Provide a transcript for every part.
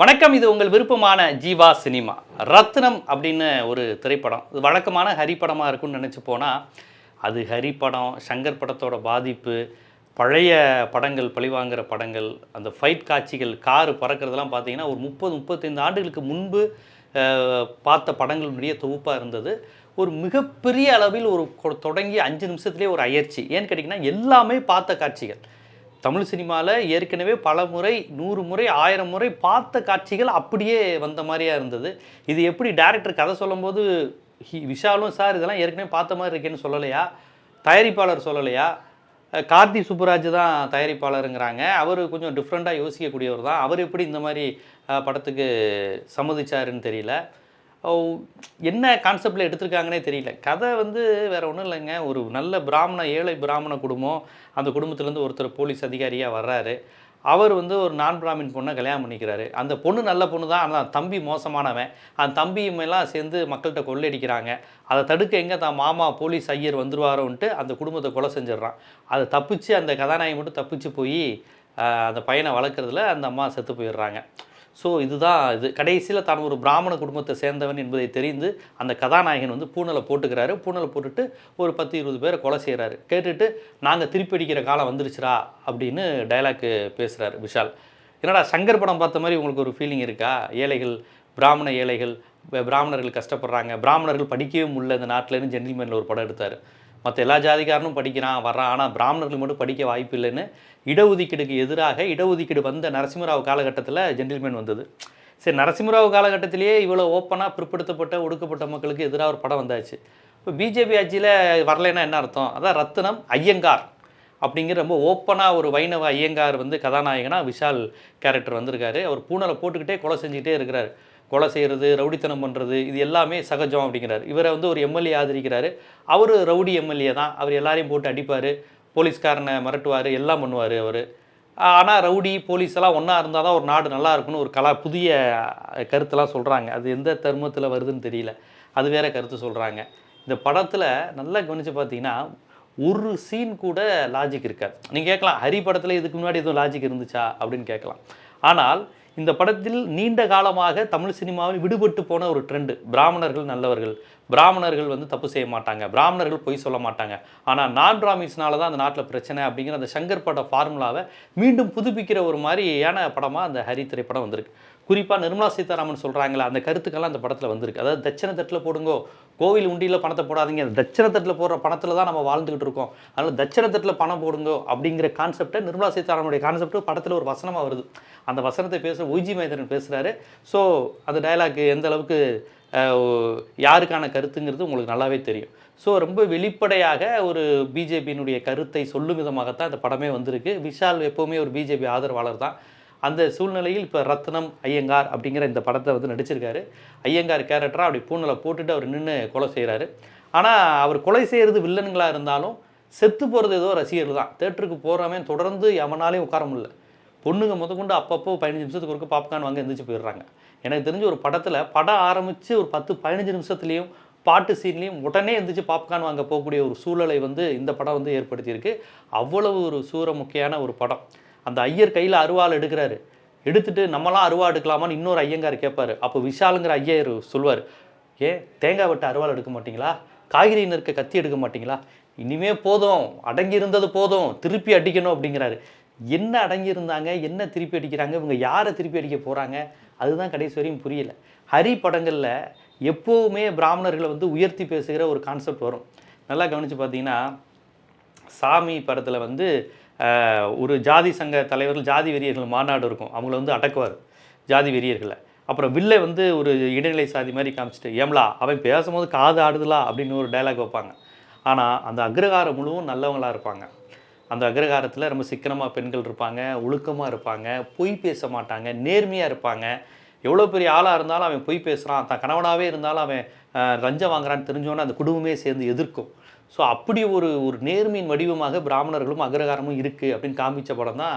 வணக்கம் இது உங்கள் விருப்பமான ஜீவா சினிமா. ரத்னம் அப்படின்னு ஒரு திரைப்படம். இது வழக்கமான ஹரி படமாக இருக்கும்னு நினச்சி போனால் அது ஹரி படம் சங்கர் படத்தோட பாதிப்பு பழைய படங்கள் பழிவாங்கிற படங்கள் அந்த ஃபைட் காட்சிகள் காரு பறக்கிறதெல்லாம் பார்த்தீங்கன்னா ஒரு முப்பது முப்பத்தைந்து ஆண்டுகளுக்கு முன்பு பார்த்த படங்களுடைய தொகுப்பாக இருந்தது. ஒரு மிகப்பெரிய அளவில் ஒரு தொடங்கி அஞ்சு நிமிஷத்துலேயே ஒரு அயற்சி. ஏன்னு கேட்டிங்கன்னா எல்லாமே பார்த்த காட்சிகள். தமிழ் சினிமாவில் ஏற்கனவே பல முறை நூறு முறை ஆயிரம் முறை பார்த்த காட்சிகள் அப்படியே வந்த மாதிரியா இருந்தது. இது எப்படி டேரக்டர் கதை சொல்லும்போது ஹி- விஷாலும் சார் இதெல்லாம் ஏற்கனவே பார்த்த மாதிரி இருக்கேன்னு சொல்லலையா? தயாரிப்பாளர் சொல்லலையா? கார்த்தி சுப்புராஜ் தான் தயாரிப்பாளருங்கிறாங்க. அவர் கொஞ்சம் டிஃப்ரெண்ட்டாக யோசிக்கக்கூடியவர் தான். அவர் எப்படி இந்த மாதிரி படத்துக்கு சம்மதிச்சாருன்னு தெரியல. என்ன கான்செப்டில் எடுத்திருக்காங்கன்னே தெரியல. கதை வந்து வேறு ஒன்றும் இல்லைங்க. ஒரு நல்ல பிராமண ஏழை பிராமண குடும்பம். அந்த குடும்பத்துலேருந்து ஒருத்தர் போலீஸ் அதிகாரியாக வர்றாரு. அவர் வந்து ஒரு நான் பிராமின் பொண்ணை கல்யாணம் பண்ணிக்கிறாரு. அந்த பொண்ணு நல்ல பொண்ணு தான். ஆனால் தம்பி மோசமானவன். அந்த தம்பியுமெல்லாம் சேர்ந்து மக்கள்கிட்ட கொள்ளையடிக்கிறாங்க. அதை தடுக்க எங்கே தான் மாமா போலீஸ் ஐயர் வந்துருவாரோன்ட்டு அந்த குடும்பத்தை கொலை செஞ்சிடுறான். அதை தப்பிச்சு அந்த கதாநாயகி மட்டும் தப்பிச்சு போய் அந்த பையனை வளர்க்குறதுல அந்த அம்மா செத்து போயிடுறாங்க. ஸோ இதுதான் இது. கடைசியில் தான் ஒரு பிராமண குடும்பத்தை சேர்ந்தவன் என்பதை தெரிந்து அந்த கதாநாயகன் வந்து பூனலை போட்டுக்கிறாரு. பூனலை போட்டுட்டு ஒரு பத்து இருபது பேரை கொலை செய்கிறாரு கேட்டுட்டு நாங்கள் திருப்பி அடிக்கிற காலம் வந்துருச்சுரா அப்படின்னு டைலாக்கு பேசுகிறாரு விஷால். என்னடா சங்கர் படம் பார்த்த மாதிரி உங்களுக்கு ஒரு ஃபீலிங் இருக்கா? ஏழைகள் பிராமண ஏழைகள் பிராமணர்கள் கஷ்டப்படுறாங்க. பிராமணர்கள் படிக்கவே முடியல. இந்த நாட்டிலன்னு ஜென்டில்மேனில் ஒரு படம் எடுத்தார். மற்ற எல்லா ஜாதிக்காரனும் படிக்கிறான் வர்றான். ஆனால் பிராமணர்கள் மட்டும் படிக்க வாய்ப்பு இல்லைன்னு இடஒதுக்கீடுக்கு எதிராக இடஒதுக்கீடு வந்த நரசிம்மராவ் காலகட்டத்தில் ஜென்டில்மேன் வந்தது. சரி நரசிம்மராவ் காலகட்டத்திலேயே இவ்வளோ ஓப்பனாக பிற்படுத்தப்பட்ட ஒடுக்கப்பட்ட மக்களுக்கு எதிராக ஒரு படம் வந்தாச்சு. இப்போ பிஜேபி ஆட்சியில் வரலைன்னா என்ன அர்த்தம்? அதான் ரத்னம் ஐயங்கார் அப்படிங்கிற ரொம்ப ஓப்பனாக ஒரு வைணவ ஐயங்கார் வந்து கதாநாயகனாக விஷால் கேரக்டர் வந்திருக்காரு. அவர் பூனலை போட்டுக்கிட்டே கொலை செஞ்சுக்கிட்டே இருக்கிறார். கொலை செய்கிறது ரவுடித்தனம் பண்ணுறது இது எல்லாமே சகஜம் அப்படிங்கிறார். இவரை வந்து ஒரு எம்எல்ஏ ஆதரிக்கிறாரு. அவர் ரவுடி எம்எல்ஏ தான். அவர் எல்லாரையும் போட்டு அடிப்பார். போலீஸ்காரனை மிரட்டுவார் எல்லாம் பண்ணுவார் அவர். ஆனால் ரவுடி போலீஸ் எல்லாம் ஒன்றா இருந்தால் தான் ஒரு நாடு நல்லா இருக்கும்னு ஒரு கலா புதிய கருத்தெல்லாம் சொல்கிறாங்க அது எந்த தர்மத்தில் வருதுன்னு தெரியல. அது வேற கருத்து சொல்கிறாங்க இந்த படத்தில் நல்லா கவனித்து பார்த்தீங்கன்னா ஒரு சீன் கூட லாஜிக் இருக்காது. நீங்கள் கேட்கலாம் ஹரி படத்தில் இதுக்கு முன்னாடி எதுவும் லாஜிக் இருந்துச்சா அப்படின்னு கேட்கலாம். ஆனால் இந்த படத்தில் நீண்ட காலமாக தமிழ் சினிமாவில் விடுபட்டு போன ஒரு ட்ரெண்டு பிராமணர்கள் நல்லவர்கள். பிராமணர்கள் வந்து தப்பு செய்ய மாட்டாங்க. பிராமணர்கள் பொய் சொல்ல மாட்டாங்க. ஆனால் நான் பிராமின்ஸ்னால தான் அந்த நாட்டில் பிரச்சனை அப்படிங்கிற அந்த சங்கர் பட ஃபார்முலாவை மீண்டும் புதுப்பிக்கிற ஒரு மாதிரியான படமாக அந்த ஹரி திரைப்படம் வந்திருக்கு. குறிப்பாக நிர்மலா சீதாராமன் சொல்கிறாங்களா அந்த கருத்துக்கெல்லாம் அந்த படத்தில் வந்திருக்கு. அதாவது தட்சண தட்டில் போடுங்கோ கோவில் உண்டியில் பணத்தை போடாதீங்க. அந்த தட்சண தட்டில் போடுற பணத்தில் தான் நம்ம வாழ்ந்துக்கிட்டு இருக்கோம். அதனால் தட்சண தட்டில் பணம் போடுங்கோ அப்படிங்கிற கான்செப்டை நிர்மலா சீதாராமனுடைய கான்செப்ட் படத்தில் ஒரு வசனமாக வருது. அந்த வசனத்தை பேச ஒய்ஜி மைதரன் பேசுகிறாரு ஸோ அந்த டயலாக் எந்த அளவுக்கு யாருக்கான கருத்துங்கிறது உங்களுக்கு நல்லாவே தெரியும். ஸோ ரொம்ப வெளிப்படையாக ஒரு பிஜேபியினுடைய கருத்தை சொல்லும் விதமாகத்தான் இந்த படமே வந்திருக்கு. விஷால் எப்போவுமே ஒரு பிஜேபி ஆதரவாளர் தான். அந்த சூழ்நிலையில் இப்போ ரத்னம் ஐயங்கார் அப்படிங்கிற இந்த படத்தை வந்து நடிச்சிருக்காரு. ஐயங்கார் கேரக்டராக அப்படி பூனலை போட்டுட்டு அவர் நின்று கொலை செய்கிறாரு ஆனால் அவர் கொலை செய்கிறது வில்லனுங்களாக இருந்தாலும் செத்து போகிறது ஏதோ ரசிகர் தான். தேட்டருக்கு போகிறவன் தொடர்ந்து எவனாலையும் உட்கார முடியல. பொண்ணுங்க முதற்கொண்டு அப்பப்போ பதினஞ்சு நிமிஷத்துக்கு ஒருக்க பாப்கார்ன் வாங்க எந்திரிச்சு போயிடுறாங்க. எனக்கு தெரிஞ்ச ஒரு படத்தில் படம் ஆரம்பித்து ஒரு பத்து பதினஞ்சு நிமிஷத்துலேயும் பாட்டு சீன்லேயும் உடனே எந்திரிச்சு பாப்கார்ன் வாங்க போகக்கூடிய ஒரு சூழலை வந்து இந்த படம் வந்து ஏற்படுத்தியிருக்கு. அவ்வளவு ஒரு சூரமுக்கியான ஒரு படம். அந்த ஐயர் கையில் அருவாள் எடுக்கிறாரு. எடுத்துட்டு நம்மளாம் அருவா எடுக்கலாமான்னு இன்னொரு ஐயங்கார் கேட்பார் அப்போ விஷாலுங்கிற ஐயர் சொல்லுவார் ஏன் தேங்காய் வெட்ட அருவாள் எடுக்க மாட்டிங்களா? காய்கறி நறுக்க கத்தி எடுக்க மாட்டிங்களா? இனிமே போதும் அடங்கி இருந்தது போதும் திருப்பி அடிக்கணும் அப்படிங்கிறாரு. என்ன அடங்கி இருந்தாங்க என்ன திருப்பி அடிக்கிறாங்க? இவங்க யாரை திருப்பி அடிக்க போகிறாங்க அதுதான் கடைசி வரையும் புரியல. ஹரி படங்களில் எப்போவுமே பிராமணர்களை வந்து உயர்த்தி பேசுகிற ஒரு கான்செப்ட் வரும். நல்லா கவனித்து பார்த்தீங்கன்னா சாமி படத்தில் வந்து ஒரு ஜாதி சங்க தலைவர்கள் ஜாதி வெறியர்கள் மாநாடு இருக்கும். அவங்கள வந்து அடக்குவார். ஜாதி வெறியர்களை. அப்புறம் வில்லை வந்து ஒரு இடைநிலை சாதி மாதிரி காமிச்சிட்டு ஏம்லா அவன் பேசும்போது காது ஆடுதலா? அப்படின்னு ஒரு டைலாக் வைப்பாங்க. ஆனால் அந்த அக்ரகாரம் முழுவதும் நல்லவங்களாக இருப்பாங்க. அந்த அக்ரகாரத்தில் ரொம்ப சிக்கனமாக பெண்கள் இருப்பாங்க ஒழுக்கமாக இருப்பாங்க பொய் பேச மாட்டாங்க நேர்மையாக இருப்பாங்க. எவ்வளோ பெரிய ஆளாக இருந்தாலும் அவன் பொய் பேசுகிறான் தான் கணவனாகவே இருந்தாலும் அவன் லஞ்சம் வாங்குறான்னு தெரிஞ்சோன்னே அந்த குடும்பமே சேர்ந்து எதிர்க்கும். ஸோ அப்படி ஒரு ஒரு நேர்மையின் வடிவமாக பிராமணர்களும் அக்ரகாரமும் இருக்குது அப்படின்னு காமிச்ச படம் தான்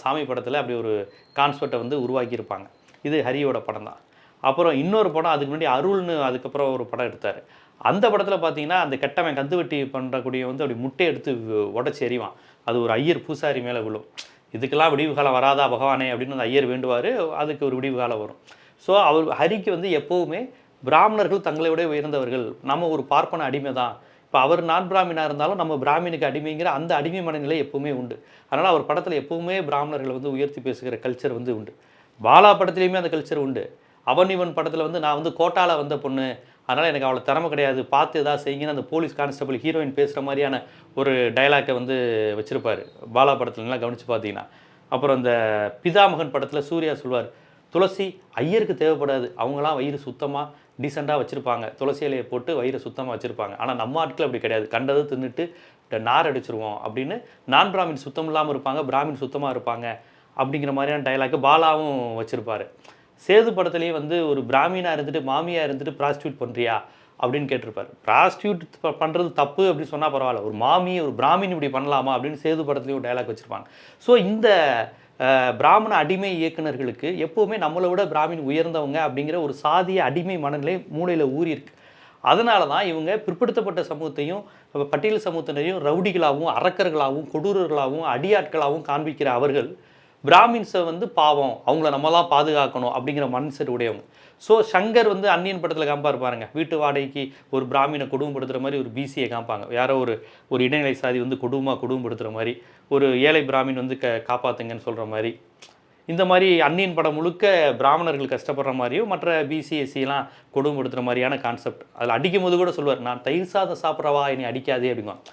சாமி படத்தில் அப்படி ஒரு கான்செப்டை வந்து உருவாக்கியிருப்பாங்க. இது ஹரியோட படம் தான் அப்புறம் இன்னொரு படம் அதுக்கு முன்னாடி அருள்னு அதுக்கப்புறம் ஒரு படம் எடுத்தார். அந்த படத்தில் பார்த்தீங்கன்னா அந்த கெட்டவன் கந்து வெட்டி பண்ணுறக்கூடிய வந்து அப்படி முட்டை எடுத்து உடச்சி எறிவான். அது ஒரு ஐயர் பூசாரி மேலே விழும். இதுக்கெல்லாம் விடிவு காலம் வராதா பகவானே அப்படின்னு அந்த ஐயர் வேண்டுவார். அதுக்கு ஒரு விடிவு காலம் வரும். ஸோ அவர் ஹரிக்கு வந்து எப்போவுமே பிராமணர்கள் தங்களை விட உயர்ந்தவர்கள். நம்ம ஒரு பார்ப்பன அடிமை தான் இப்போ அவர் நான் பிராமினாக இருந்தாலும் நம்ம பிராமினுக்கு அடிமைங்கிற அந்த அடிமை மனநிலை எப்பவுமே உண்டு. அதனால் அவர் படத்தில் எப்பவுமே பிராமணர்களை வந்து உயர்த்தி பேசுகிற கல்ச்சர் வந்து உண்டு. பாலா படத்துலேயுமே அந்த கல்ச்சர் உண்டு. அவன் இவன் படத்தில் வந்து நான் வந்து கோட்டால வந்த பொண்ணு. அதனால் எனக்கு அவ்வளோ திறமை கிடையாது. பார்த்து ஏதாவது செய்யுங்கன்னு அந்த போலீஸ் கான்ஸ்டபிள் ஹீரோயின் பேசுகிற மாதிரியான ஒரு டயலாக்கை வந்து வச்சுருப்பார். பாலா படத்துலலாம் கவனித்து பார்த்தீங்கன்னா. அப்புறம் இந்த பிதாமகன் படத்தில் சூர்யா சொல்வார் துளசி ஐயருக்கு தேவைப்படாது. அவங்களாம் வயிறு சுத்தமாக டீசெண்டாக வச்சுருப்பாங்க. துளசி இலையை போட்டு வயிறு சுத்தமாக வச்சுருப்பாங்க. ஆனால் நம்ம ஆட்கள் அப்படி கிடையாது. கண்டதை தின்னுட்டு நார் அடிச்சிருவோம் அப்படின்னு நான் பிராமின் சுத்தம் இல்லாமல் இருப்பாங்க. பிராமின் சுத்தமாக இருப்பாங்க அப்படிங்கிற மாதிரியான டைலாக்கு பாலாவும் வச்சுருப்பார். சேது படத்துலேயே வந்து ஒரு பிராமினாக இருந்துட்டு மாமியாக இருந்துட்டு ப்ராஸ்டியூட் பண்ணுறியா அப்படின்னு கேட்டிருப்பார். ப்ராஸ்டியூட் பண்ணுறது தப்பு அப்படின்னு சொன்னால் பரவாயில்ல. ஒரு மாமி ஒரு பிராமின் இப்படி பண்ணலாமா அப்படின்னு சேது படத்துலேயும் ஒரு டைலாக் வச்சுருப்பாங்க. ஸோ இந்த பிராமண அடிமை இயக்குனர்களுக்கு எப்போவுமே நம்மளை விட பிராமின் உயர்ந்தவங்க அப்படிங்கிற ஒரு சாதிய அடிமை மனநிலை மூளையில் ஊறியிருக்கு. அதனால தான் இவங்க பிற்படுத்தப்பட்ட சமூகத்தையும் பட்டியல் சமூகத்தினரையும் ரவுடிகளாகவும் அரக்கர்களாகவும் கொடூரர்களாகவும் அடியாட்களாகவும் காண்பிக்கிற அவர்கள் பிராமின்ஸை வந்து பாவம் அவங்கள நம்ம தான் பாதுகாக்கணும் அப்படிங்கிற மண் செட் உடையவங்க. ஸோ சங்கர் வந்து அன்னியன் படத்தில் காம்பார் பாருங்க. வீட்டு வாடகைக்கு ஒரு பிராமினை கொடுமைப்படுத்துகிற மாதிரி ஒரு பிசியை காமிப்பாங்க. யாரோ ஒரு ஒரு இடைநிலை சாதி வந்து குடும்பமாக கொடுமைப்படுத்துகிற மாதிரி. ஒரு ஏழை பிராமின் வந்து க காப்பாத்துங்கன்னு சொல்கிற மாதிரி. இந்த மாதிரி அன்னியின் படம் முழுக்க பிராமணர்கள் கஷ்டப்படுற மாதிரியும் மற்ற பிசிஎஸ்சிலாம் கொடுமைப்படுத்துகிற மாதிரியான கான்செப்ட் அதில் அடிக்கும் போது கூட சொல்லுவார் நான் தயிர் சாதம் சாப்பிட்றவா என்னை அடிக்காதே அப்படிங்குவான்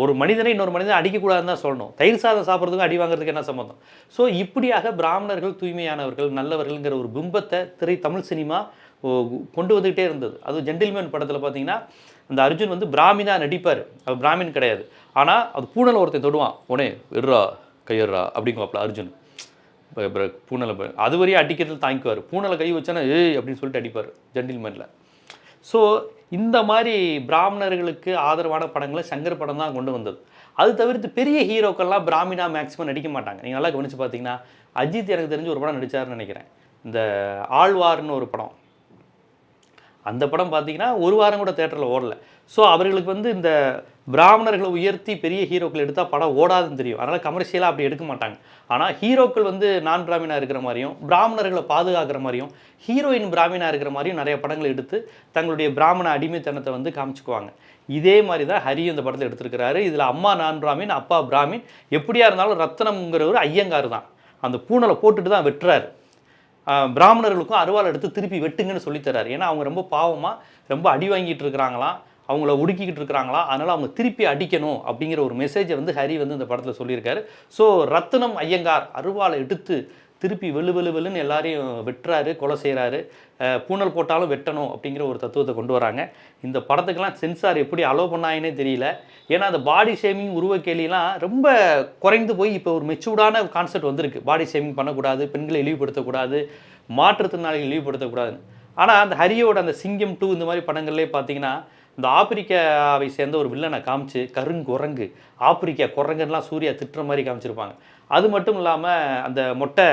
ஒரு மனிதனை இன்னொரு மனிதனை அடிக்கக்கூடாதுன்னு தான் சொல்லணும். தயிர் சாதம் சாப்பிட்றதுக்கும் அடி வாங்குறதுக்கு என்ன சம்மந்தம் ஸோ இப்படியாக பிராமணர்கள் தூய்மையானவர்கள் நல்லவர்கள்ங்கிற ஒரு பிம்பத்தை திரை தமிழ் சினிமா கொண்டு வந்துக்கிட்டே இருந்தது. அது ஜென்டில்மேன் படத்தில் பார்த்தீங்கன்னா அந்த அர்ஜுன் வந்து பிராமினா நடிப்பார். அவர் பிராமின் கிடையாது. ஆனால் அது பூனல் ஒருத்தன் தொடுவான். உடனே விடுறா கையறா அப்படிங்குவாப்ல அர்ஜுன். பூனலை அது வரையும் அடிக்கிறதுல தாங்கிக்குவார். பூனலை கை வச்சானா ஏய் அப்படின்னு சொல்லிட்டு அடிப்பார் ஜென்டில்மேனில். ஸோ இந்த மாதிரி பிராமணர்களுக்கு ஆதரவான படங்களை சங்கர் படம் தான் கொண்டு வந்தது. அது தவிர்த்து பெரிய ஹீரோக்கள்லாம் பிராமினா மேக்ஸிமம் நடிக்க மாட்டாங்க. நீங்கள் நல்லா கவனிச்சு பார்த்தீங்கன்னா அஜித் எனக்கு தெரிஞ்சு ஒரு படம் நடிச்சாருன்னு நினைக்கிறேன். இந்த ஆழ்வார்னு ஒரு படம். அந்த படம் பார்த்தீங்கன்னா ஒரு வாரம் கூட தேட்டரில் ஓடல. ஸோ அவர்களுக்கு வந்து இந்த பிராமணர்களை உயர்த்தி பெரிய ஹீரோக்கள் எடுத்தால் படம் ஓடாதுன்னு தெரியும். அதனால் கமர்ஷியலாக அப்படி எடுக்க மாட்டாங்க. ஆனால் ஹீரோக்கள் வந்து நான் பிராமினாக இருக்கிற மாதிரியும் பிராமணர்களை பாதுகாக்கிற மாதிரியும் ஹீரோயின் பிராமினாக இருக்கிற மாதிரியும் நிறைய படங்கள் எடுத்து தங்களுடைய பிராமண அடிமைத்தனத்தை வந்து காமிச்சுக்குவாங்க. இதே மாதிரி தான் ஹரி இந்த படத்தில் எடுத்திருக்கிறாரு. இதில் அம்மா நான் பிராமின் அப்பா பிராமின். எப்படியா இருந்தாலும் ரத்னம்ங்கிறவர் ஐயங்கார் தான். அந்த பூனலை போட்டுட்டு தான் வெட்டுறாரு. பிராமணர்களுக்கும் அருவாள் எடுத்து திருப்பி வெட்டுங்கன்னு சொல்லித்தர்றாரு ஏன்னா அவங்க ரொம்ப பாவமாக ரொம்ப அடி வாங்கிட்டு இருக்கிறாங்களாம் அவங்கள ஒடுக்கிக்கிட்டு இருக்கிறாங்களா அதனால் அவங்க திருப்பி அடிக்கணும் அப்படிங்கிற ஒரு மெசேஜை வந்து ஹரி வந்து இந்த படத்தில் சொல்லியிருக்காரு. ஸோ ரத்னம் ஐயங்கார் அருவாளை எடுத்து திருப்பி வெளு வெளு வெளுன்னு எல்லாரையும் வெட்டுறாரு கொலை செய்கிறாரு பூனல் போட்டாலும் வெட்டணும் அப்படிங்கிற ஒரு தத்துவத்தை கொண்டு வராங்க. இந்த படத்துக்கெல்லாம் சென்சார் எப்படி அலோவ் பண்ணாங்கன்னே தெரியல. ஏன்னா அந்த பாடி ஷேமிங் உருவ உருவக்கேலிலாம் ரொம்ப குறைந்து போய் இப்போ ஒரு மெச்சூர்டான கான்செப்ட் வந்திருக்கு. பாடி ஷேமிங் பண்ணக்கூடாது பெண்களை இழிவுபடுத்தக்கூடாது மாற்றுத்திறனாளிகள் இழிவுபடுத்தக்கூடாதுன்னு. ஆனால் அந்த ஹரியோட அந்த சிங்கம் டூ இந்த மாதிரி படங்கள்லேயே பார்த்தீங்கன்னா இந்த ஆப்பிரிக்காவை சேர்ந்த ஒரு வில்லனை காமிச்சு கருங்குரங்கு ஆப்பிரிக்கா குரங்குன்னெலாம் சூர்யா திட்டுற மாதிரி காமிச்சிருப்பாங்க. அது மட்டும் இல்லாமல் அந்த மொட்டை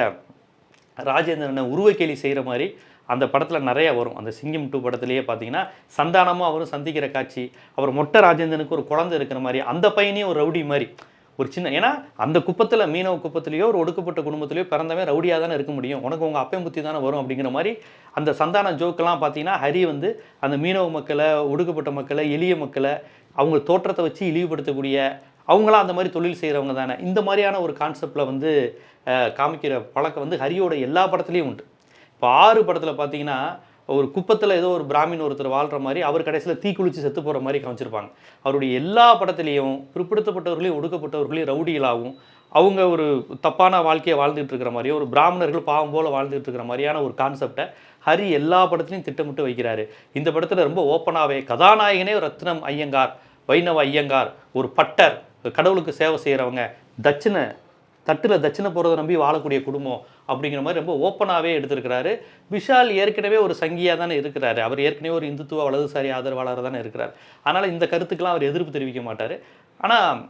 ராஜேந்திரனை உருவக்கேலி செய்கிற மாதிரி அந்த படத்தில் நிறையா வரும். அந்த சிங்கம் டூ படத்துலேயே பார்த்தீங்கன்னா சந்தானமும் அவரும் சந்திக்கிற காட்சி அவர் மொட்டை ராஜேந்திரனுக்கு ஒரு குழந்தை இருக்கிற மாதிரி அந்த பையனையும் ஒரு ரவுடி மாதிரி. ஒரு சின்ன ஏன்னா அந்த குப்பத்தில் மீனவ குப்பத்திலேயோ ஒரு ஒடுக்கப்பட்ட குடும்பத்திலேயோ பிறந்தவன் ரவுடியாக தானே இருக்க முடியும். உனக்கு உங்கள் அப்பையும் புத்தி தானே வரும் அப்படிங்கிற மாதிரி அந்த சந்தான ஜோக்கெல்லாம் பார்த்தீங்கன்னா ஹரி வந்து அந்த மீனவ மக்களை ஒடுக்கப்பட்ட மக்களை எளிய மக்களை அவங்க தோற்றத்தை வச்சு இழிவுபடுத்தக்கூடிய அவங்களாம் அந்த மாதிரி தொழில் செய்கிறவங்க தானே. இந்த மாதிரியான ஒரு கான்செப்டில் வந்து காமிக்கிற பழக்கம் வந்து ஹரியோட எல்லா படத்துலேயும் உண்டு. இப்போ ஆறு படத்தில் பார்த்தீங்கன்னா ஒரு குப்பத்தில் ஏதோ ஒரு பிராமின் ஒருத்தர் வாழ்கிற மாதிரி அவர் கடைசியில் தீக்குளிச்சு செத்து போகிற மாதிரி காமிச்சிருப்பாங்க. அவருடைய எல்லா படத்துலேயும் பிற்படுத்தப்பட்டவர்களையும் ஒடுக்கப்பட்டவர்களையும் ரவுடிகளாகவும் அவங்க ஒரு தப்பான வாழ்க்கையை வாழ்ந்துட்டு இருக்கிற மாதிரியும் ஒரு பிராமணர்கள் பாவம் போல் வாழ்ந்துட்டு இருக்கிற மாதிரியான ஒரு கான்செப்டை ஹரி எல்லா படத்துலையும் திட்டமிட்டு வைக்கிறாரு. இந்த படத்தில் ரொம்ப ஓப்பனாகவே கதாநாயகனே ரத்னம் ஐயங்கார் வைணவ ஐயங்கார் ஒரு பட்டர் கடவுளுக்கு சேவை செய்கிறவங்க தட்சிணை தட்டில் தட்சிணை போகிறத நம்பி வாழக்கூடிய குடும்பம் அப்படிங்கிற மாதிரி ரொம்ப ஓப்பனாகவே எடுத்திருக்கிறாரு. விஷால் ஏற்கனவே ஒரு சங்கியாக தானே இருக்கிறாரு. அவர் ஏற்கனவே ஒரு இந்துத்துவ வலதுசாரி ஆதரவாளர் தானே இருக்கிறார். அதனால் இந்த கருத்துக்கெலாம் அவர் எதிர்ப்பு தெரிவிக்க மாட்டார். ஆனால்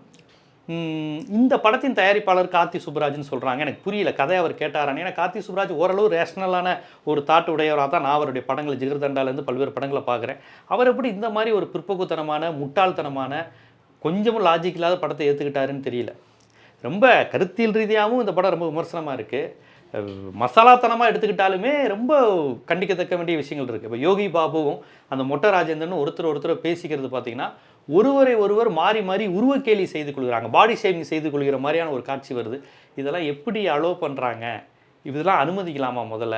இந்த படத்தின் தயாரிப்பாளர் கார்த்தி சுப்ராஜ்னு சொல்கிறாங்க எனக்கு புரியல கதை அவர் கேட்டாரான்னு. ஏன்னா கார்த்தி சுப்ராஜ் ஓரளவு ரேஷ்னலான ஒரு தாட்டு உடையவராக தான் நான் அவருடைய படங்களை ஜிகர்தண்டாலேருந்து பல்வேறு படங்களை பார்க்குறேன். அவர் எப்படி இந்த மாதிரி ஒரு பிற்போக்குத்தனமான முட்டாள்தனமான கொஞ்சமும் லாஜிக் இல்லாத படத்தை ஏற்றுக்கிட்டாருன்னு தெரியல. ரொம்ப கருத்தியல் ரீதியாகவும் இந்த படம் ரொம்ப விமர்சனமாக இருக்குது மசாலாத்தனமாக எடுத்துக்கிட்டாலுமே ரொம்ப கண்டிக்கத்தக்க வேண்டிய விஷயங்கள் இருக்குது இப்போ யோகி பாபுவும் அந்த மொட்டை ராஜேந்திரனும் ஒருத்தர் ஒருத்தர் பேசிக்கிறது பார்த்தீங்கன்னா ஒருவரை ஒருவர் மாறி மாறி உருவக்கேலி செய்து கொள்கிறாங்க. பாடி ஷேமிங் செய்து கொள்கிற மாதிரியான ஒரு காட்சி வருது. இதெல்லாம் எப்படி அலோவ் பண்ணுறாங்க இதெல்லாம் அனுமதிக்கலாமா முதல்ல?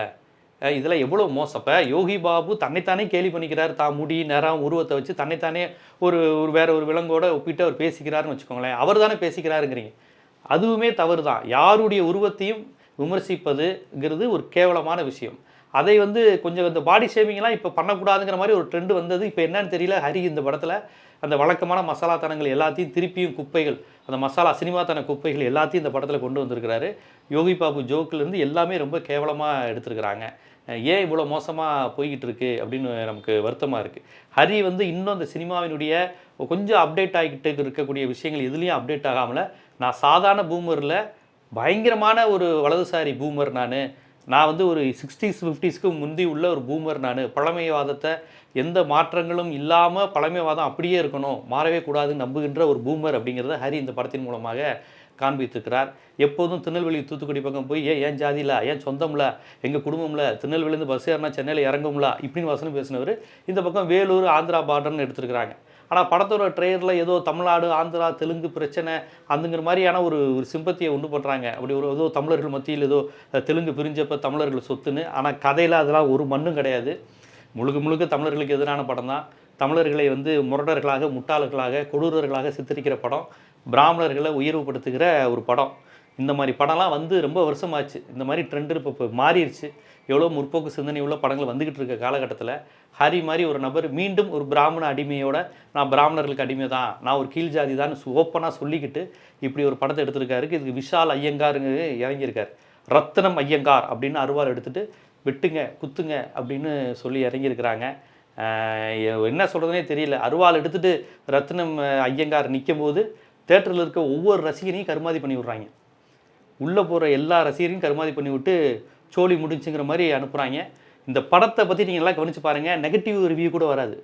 இதெல்லாம் எவ்வளோ மோசப்போ யோகி பாபு தன்னைத்தானே கேலி பண்ணிக்கிறார். தான் முடி நிறம் உருவத்தை வச்சு தன்னைத்தானே ஒரு ஒரு வேற ஒரு விலங்கோட ஒப்பிட்டு அவர் பேசிக்கிறாருன்னு வச்சுக்கோங்களேன். அவர் தானே பேசிக்கிறாருங்கிறீங்க. அதுவுமே தவறு தான் யாருடைய உருவத்தையும் விமர்சிப்பதுங்கிறது ஒரு கேவலமான விஷயம். அதை வந்து கொஞ்சம் இந்த பாடி ஷேவிங்லாம் இப்போ பண்ணக்கூடாதுங்கிற மாதிரி ஒரு ட்ரெண்ட் வந்தது. இப்போ என்னன்னு தெரியல. ஹரி இந்த படத்தில் அந்த வழக்கமான மசாலாத்தனங்கள் எல்லாத்தையும் திருப்பியும் குப்பைகள் அந்த மசாலா சினிமாத்தன குப்பைகள் எல்லாத்தையும் இந்த படத்தில் கொண்டு வந்திருக்கிறாரு. யோகி பாபு ஜோக்கிலேருந்து எல்லாமே ரொம்ப கேவலமாக எடுத்திருக்கிறாங்க. ஏன் இவ்வளோ மோசமாக போய்கிட்டு இருக்கு அப்படின்னு நமக்கு வருத்தமாக இருக்குது ஹரி வந்து இன்னும் அந்த சினிமாவினுடைய கொஞ்சம் அப்டேட் ஆகிக்கிட்டு இருக்கக்கூடிய விஷயங்கள் எதுலேயும் அப்டேட் ஆகாமல் நான் சாதாரண பூமரில் பயங்கரமான ஒரு வலதுசாரி பூமர் நான் நான் வந்து ஒரு சிக்ஸ்டீஸ் ஃபிஃப்டிஸ்க்கு முந்தி உள்ள ஒரு பூமர் நான் பழமைவாதத்தை எந்த மாற்றங்களும் இல்லாமல் பழமைவாதம் அப்படியே இருக்கணும் மாறவே கூடாதுன்னு நம்புகின்ற ஒரு பூமர் அப்படிங்கிறத ஹரி இந்த படத்தின் மூலமாக காண்பித்திருக்கிறார். எப்போதும் திருநெல்வேலி தூத்துக்குடி பக்கம் போய் ஏன் ஏன் ஜாதியில் ஏன் சொந்தம்ல? எங்கள் குடும்பம்ல? திருநெல்வேலிருந்து பஸ் ஏறினா சென்னையில் இறங்கும்ல? இப்படின்னு வசனம் பேசினவர். இந்த பக்கம் வேலூர் ஆந்திரா பார்டர்னு எடுத்துருக்கிறாங்க. ஆனால் படத்தோட ட்ரெயரில் ஏதோ தமிழ்நாடு ஆந்திரா தெலுங்கு பிரச்சனை அந்தங்கிற மாதிரியான ஒரு ஒரு சிம்பத்தியை உண்டு பண்ணுறாங்க அப்படி ஒரு ஏதோ தமிழர்கள் மத்தியில் ஏதோ தெலுங்கு பிரிஞ்சப்போ தமிழர்கள் சொத்துன்னு. ஆனால் கதையில் அதெல்லாம் ஒரு மண்ணும் கிடையாது. முழுக்க முழுக்க தமிழர்களுக்கு எதிரான படம் தான் தமிழர்களை வந்து முரடர்களாக முட்டாளர்களாக கொடூரர்களாக சித்தரிக்கிற படம். பிராமணர்களை உயர்வுபடுத்துகிற ஒரு படம். இந்த மாதிரி படம்லாம் வந்து ரொம்ப வருஷமாச்சு. இந்த மாதிரி ட்ரெண்டு இப்போ இப்போ மாறிடுச்சு எவ்வளோ முற்போக்கு சிந்தனை உள்ள படங்கள் வந்துக்கிட்டு இருக்க காலகட்டத்தில் ஹரி மாதிரி ஒரு நபர் மீண்டும் ஒரு பிராமண அடிமையோட நான் பிராமணர்களுக்கு அடிமை தான் நான் ஒரு கீழ் ஜாதி தான் ஓப்பனாக சொல்லிக்கிட்டு இப்படி ஒரு படத்தை எடுத்திருக்காரு. இதுக்கு விஷால் ஐயங்காருங்க இறங்கியிருக்கார். ரத்னம் ஐயங்கார் அப்படின்னு அருவாள் எடுத்துட்டு வெட்டுங்க குத்துங்க அப்படின்னு சொல்லி இறங்கியிருக்கிறாங்க. என்ன சொல்கிறதுனே தெரியல. அருவாள் எடுத்துகிட்டு ரத்னம் ஐயங்கார் நிற்கும் போது தேட்டரில் இருக்க ஒவ்வொரு ரசிகனையும் கருமாதி பண்ணி விட்றாங்க. உள்ளே போகிற எல்லா ரசிகரையும் கருமாதி பண்ணி விட்டு சோழி முடிஞ்சுங்கிற மாதிரி அனுப்புகிறாங்க இந்த படத்தை பற்றி நீங்கள் எல்லாம் கவனித்து பாருங்கள் நெகட்டிவ் ரிவ்யூ கூட வராது.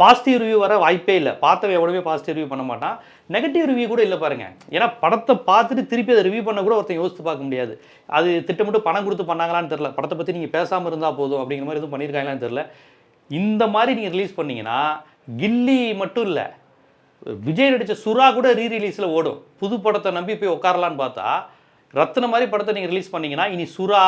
பாசிட்டிவ் ரிவ்யூ வர வாய்ப்பே இல்லை. பார்த்தவன் எவனுமே பாசிட்டிவ் ரிவ்யூ பண்ண மாட்டான். நெகட்டிவ் ரிவ்யூ கூட இல்லை பாருங்கள் ஏன்னா படத்தை பார்த்துட்டு திருப்பி அதை ரிவ்யூ பண்ண கூட ஒருத்தன் யோசித்து பார்க்க முடியாது. அது திட்டமிட்டு பணம் கொடுத்து பண்ணாங்களான்னு தெரில படத்தை பற்றி நீங்கள் பேசாமல் இருந்தால் போதும் அப்படிங்கிற மாதிரி எதுவும் பண்ணியிருக்காங்களான்னு தெரில இந்த மாதிரி நீங்கள் ரிலீஸ் பண்ணீங்கன்னா கில்லி மட்டும் இல்லை. விஜய் நடித்த சுறா கூட ரீ ரிலீஸில் ஓடும். புது படத்தை நம்பி போய் உட்காரலான்னு பார்த்தா ரத்தின மாதிரி படத்தை நீங்கள் ரிலீஸ் பண்ணீங்கன்னா இனி சுறா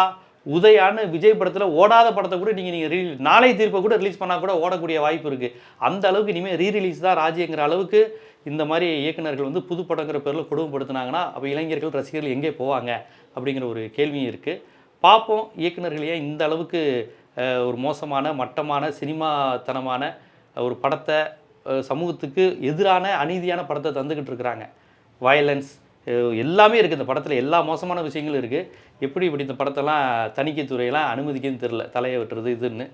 உதயான்னு விஜய் படத்தில் ஓடாத படத்தை கூட நீங்கள் நீங்கள் ரீ நாளை தீர்ப்பை கூட ரிலீஸ் பண்ணால் கூட ஓடக்கூடிய வாய்ப்பு இருக்குது அந்த அளவுக்கு இனிமேல் ரீ ரிலீஸ் தான் ராஜிங்கிற அளவுக்கு இந்த மாதிரி இயக்குனர்கள் வந்து புது படங்கிற பேரில் கொடுமைப்படுத்தினாங்கன்னா அப்போ இளைஞர்கள் ரசிகர்கள் எங்கே போவாங்க அப்படிங்கிற ஒரு கேள்வியும் இருக்குது பார்ப்போம் இயக்குநர்கள் ஏன் இந்த அளவுக்கு ஒரு மோசமான மட்டமான சினிமாத்தனமான ஒரு படத்தை சமூகத்துக்கு எதிரான அநீதியான படத்தை தந்துக்கிட்டு இருக்கிறாங்க. வயலன்ஸ் எல்லாமே இருக்குது இந்த படத்தில் எல்லா மோசமான விஷயங்களும் இருக்குது எப்படி இப்படி இந்த படத்தெல்லாம் தணிக்கைத்துறையெல்லாம் அனுமதிக்குன்னு தெரில தலையை வெட்டுறது இதுன்னு.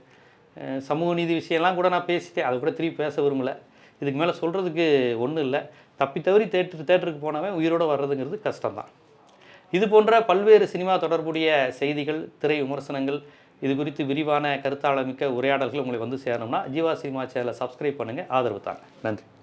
சமூக நீதி விஷயம்லாம் கூட நான் பேசிட்டேன். அதை கூட திருப்பி பேச விரும்பலை. இதுக்கு மேலே சொல்கிறதுக்கு ஒன்றும் இல்லை. தப்பி தவறி தேட்டர் தேட்டருக்கு போனவன் உயிரோடு வர்றதுங்கிறது கஷ்டம்தான். இது போன்ற பல்வேறு சினிமா தொடர்புடைய செய்திகள் திரை விமர்சனங்கள் இது குறித்து விரிவான கருத்தாளமிக்க உரையாடல்கள் உங்களை வந்து சேரணும்னா ஜீவா சினிமா சேனலை சப்ஸ்கிரைப் பண்ணுங்கள் ஆதரவு தாங்க. நன்றி.